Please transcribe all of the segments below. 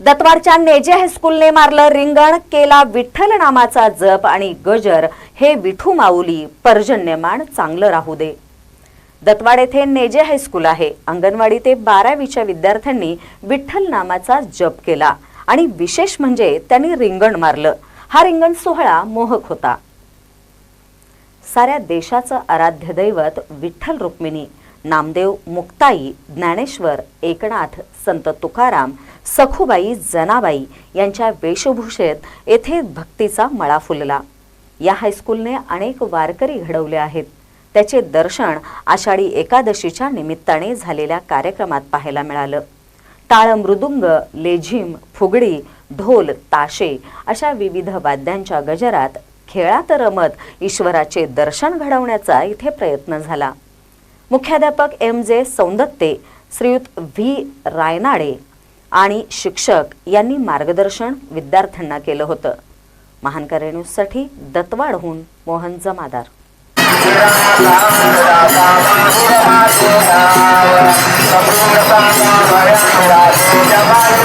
दत्वारच्या नेजे हायस्कूलने मारलं रिंगण केला विठ्ठल नामाचा जप आणि गजर. हे विठू माऊली पर्जन्यमान चांगलं राहू दे. दत्वाड येथे नेजे हायस्कूल आहे. अंगणवाडी ते बारावीच्या विद्यार्थ्यांनी विठ्ठल नामाचा जप केला आणि विशेष म्हणजे त्यांनी रिंगण मारलं. हा रिंगण सोहळा मोहक होता. साऱ्या देशाचं आराध्य दैवत विठ्ठल रुक्मिणी नामदेव मुक्ताई ज्ञानेश्वर एकनाथ संत तुकाराम सखुबाई जनाबाई यांच्या वेशभूषेत येथे भक्तीचा मळा फुलला. या हायस्कूलने अनेक वारकरी घडवले आहेत. त्याचे दर्शन आषाढी एकादशीच्या निमित्ताने झालेल्या कार्यक्रमात पाहायला मिळालं. टाळ मृदुंग लेझिम फुगडी ढोल ताशे अशा विविध वाद्यांच्या गजरात खेळात रमत ईश्वराचे दर्शन घडवण्याचा इथे प्रयत्न झाला. मुख्याध्यापक एम जे सौंदत्ते श्रीयुत व्ही रायनाडे आणि शिक्षक यांनी मार्गदर्शन विद्यार्थ्यांना केलं होतं महान न्यूजसाठी दत्तवाडहून मोहन जमादार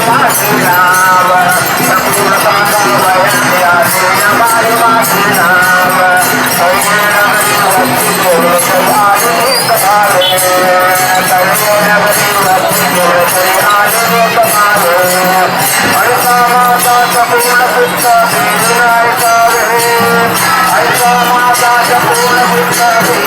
Thank you. love.